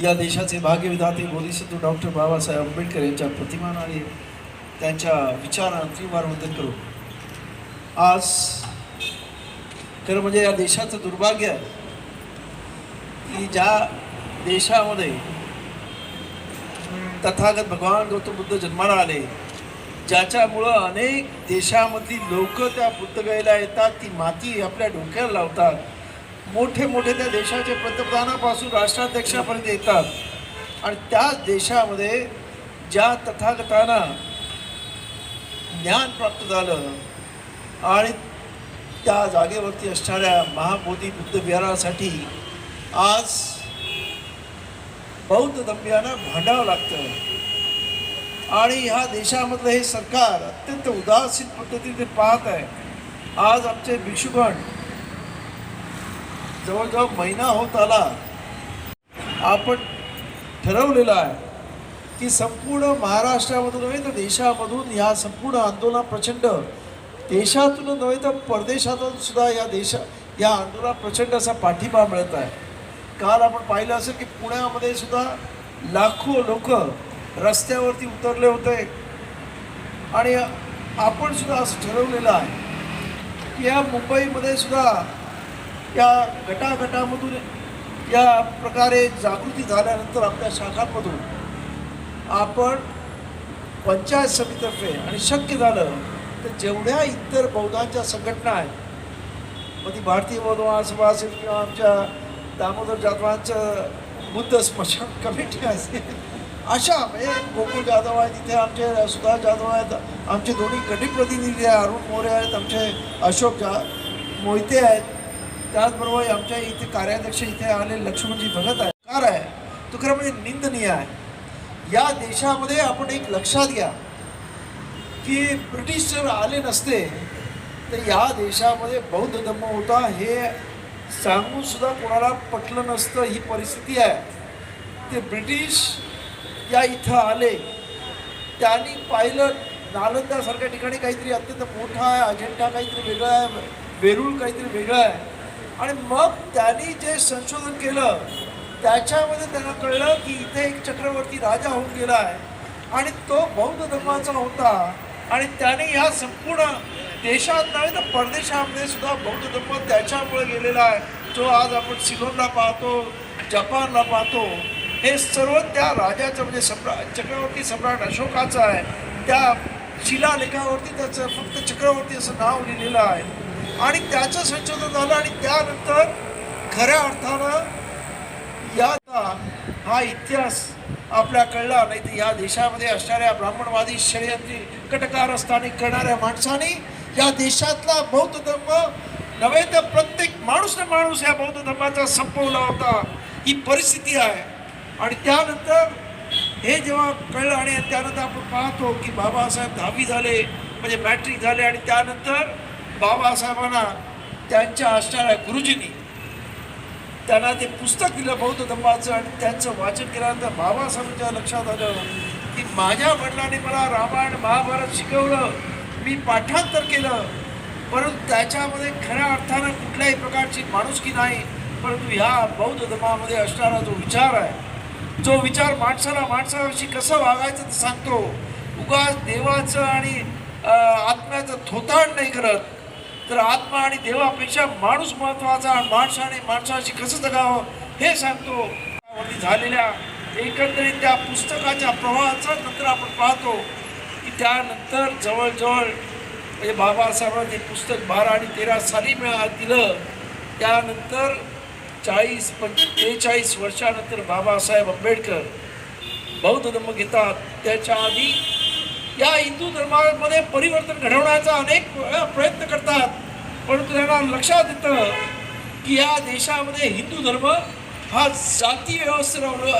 या देशाचे भाग्यविधाते बोधिसत्व डॉक्टर बाबासाहेब आंबेडकर यांच्या प्रतिमान आणि त्यांच्या विचारांची वंदन करू. आज खरं म्हणजे या देशाचं दुर्भाग्य आहे की ज्या देशामध्ये तथागत भगवान गौतम बुद्ध जन्माला आले ज्याच्यामुळं अनेक देशामधली लोक त्या बुद्धगयेला येतात ती माती आपल्या डोक्याला लावतात मोठे मोठे त्या देशाचे पंतप्रधानापासून राष्ट्राध्यक्षापर्यंत येतात. आणि त्याच देशामध्ये ज्या तथागतांना ज्ञान प्राप्त झालं आणि त्या जागेवरती असणाऱ्या महाबोधी बुद्ध विहारासाठी आज बौद्ध धम्मियांना भांडावं लागतं. आणि ह्या देशामधलं हे सरकार अत्यंत उदासीन पद्धतीने पाहत आहे. आज आमचे भिक्षुगण जवळजवळ महिना होत आला. आपण ठरवलेलं आहे की संपूर्ण महाराष्ट्रामधून नव्हे तर देशामधून ह्या संपूर्ण आंदोलन प्रचंड. देशातून नव्हे तर परदेशातून सुद्धा या देशा या आंदोलनात प्रचंड असा पाठिंबा मिळत आहे. काल आपण पाहिलं असेल की पुण्यामध्ये सुद्धा लाखो लोक रस्त्यावरती उतरले होते. आणि आपण सुद्धा असं ठरवलेलं आहे की या मुंबईमध्ये सुद्धा या गटागटामधून या प्रकारे जागृती झाल्यानंतर आपल्या शाखांमधून आपण पंचायत समितीतर्फे आणि शक्य झालं तर जेवढ्या इतर बौद्धांच्या संघटना आहेत मग ती भारतीय बौद्ध महासभा असेल किंवा आमच्या दामोदर जाधवांचं बुद्ध स्मशान कमिटी असेल अशा म्हणजे गोकुळ जाधव आहेत तिथे आमचे सुधा जाधव आहेत आमचे दोन्ही गटी प्रतिनिधी आहेत अरुण मोरे आहेत आमचे अशोक जा मोहिते आहेत त्याचबरोबर आमच्या इथे कार्याध्यक्ष इथे आले लक्ष्मणजी भगत आहे कार आहे. तो खरं म्हणजे निंदनीय आहे. या देशामध्ये आपण एक लक्षात घ्या की ब्रिटिश जर आले नसते तर या देशामध्ये बौद्ध धम्म होता हे सांगून सुद्धा कोणाला पटलं नसतं. ही परिस्थिती आहे. ते ब्रिटिश या इथं आले. त्यांनी पाहिलं नालंदासारख्या ठिकाणी काहीतरी अत्यंत मोठा आहे अजेंडा काहीतरी वेगळा आहे वेरूळ काहीतरी वेगळं आहे. आणि मग त्यांनी जे संशोधन केलं त्याच्यामध्ये त्यांना कळलं की इथे एक चक्रवर्ती राजा होऊन गेला आहे. आणि तो बौद्ध धर्माचा होता. आणि त्याने ह्या संपूर्ण देशात नव्हे तर परदेशामध्ये सुद्धा बौद्ध धर्म त्याच्यामुळे गेलेला आहे. जो आज आपण सिलोनला पाहतो जपानला पाहतो हे सर्व त्या राजाचं म्हणजे सम्राट चक्रवर्ती सम्राट अशोकाचं आहे. त्या शिलालेखावरती त्याचं फक्त चक्रवर्ती असं नाव लिहिलेलं आहे. आणि त्याचं संशोधन झालं आणि त्यानंतर खऱ्या अर्थानं याचा हा इतिहास आपल्या कळला. नाही तर या देशामध्ये असणाऱ्या ब्राह्मणवादी षडयंत्री कटकारस्थानी करणाऱ्या माणसाने या देशातला बौद्ध धर्म नव्हे तर प्रत्येक माणूस ना माणूस या बौद्ध धर्माचा संपवला होता. ही परिस्थिती आहे. आणि त्यानंतर हे जेव्हा कळलं आणि त्यानंतर आपण पाहतो की बाबासाहेब दहावी झाले म्हणजे मॅट्रिक झाले आणि त्यानंतर बाबासाहेबांना त्यांच्या असणाऱ्या गुरुजींनी त्यांना ते पुस्तक दिलं बौद्ध धम्माचं आणि त्यांचं वाचन केल्यानंतर बाबासाहेबांच्या लक्षात आलं की माझ्या वडिलांनी मला रामायण महाभारत शिकवलं मी पाठांतर केलं. परंतु त्याच्यामध्ये खऱ्या अर्थानं कुठल्याही प्रकारची माणुसकी नाही परंतु ह्या बौद्ध धर्मामध्ये असणारा जो विचार आहे जो विचार माणसाला माणसाविषयी कसं वागायचं ते सांगतो. उगाच देवाचं आणि आत्म्याचं थोतांड नाही करत. तर आत्मा आणि देवापेक्षा माणूस महत्त्वाचा आणि माणसाने माणसाशी कसं जगावं हे सांगतो. झालेल्या एकंदरीत त्या पुस्तकाच्या प्रवाहाचा नंतर आपण पाहतो की त्यानंतर जवळजवळ म्हणजे बाबासाहेबांनी ते पुस्तक बारा आणि तेरा साली मिळा दिलं. त्यानंतर चाळीस पंच त्रेचाळीस वर्षानंतर बाबासाहेब आंबेडकर बौद्ध धर्म घेतात. त्याच्या आधी या हिंदू धर्मामध्ये परिवर्तन घडवण्याचा अनेक प्रयत्न करतात. परंतु त्यांना लक्षात येतं की या देशामध्ये हिंदू धर्म हा जाती व्यवस्थेवर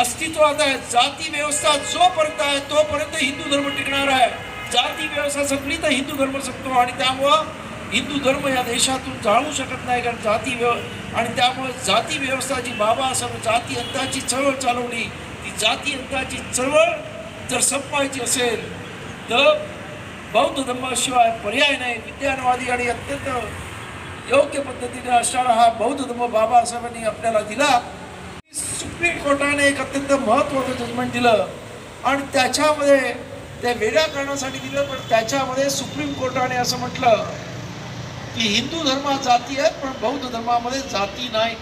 अस्तित्वात आहे. जाती व्यवस्था जोपर्यंत आहे तोपर्यंत हिंदू धर्म टिकणार आहे. जाती व्यवस्था संपली तर हिंदू धर्म संपतो आणि त्यामुळं हिंदू धर्म या देशातून जाळू शकत नाही. कारण जाती व्यव आणि त्यामुळे जाती व्यवस्था जी बाबासाहेब जाती अंताची चळवळ चालवली ती जाती अंताची चळवळ जर संपवायची असेल तर बौद्ध धर्माशिवाय पर्याय नाही. विज्ञानवादी आणि अत्यंत योग्य पद्धतीने असणारा हा बौद्ध धर्म बाबासाहेबांनी आपल्याला दिला. सुप्रीम कोर्टाने एक अत्यंत महत्त्वाचं जजमेंट दिलं आणि त्याच्यामध्ये ते वेगळ्या करण्यासाठी दिलं पण त्याच्यामध्ये सुप्रीम कोर्टाने असं म्हटलं की हिंदू धर्मात जाती आहेत पण बौद्ध धर्मामध्ये जाती नाही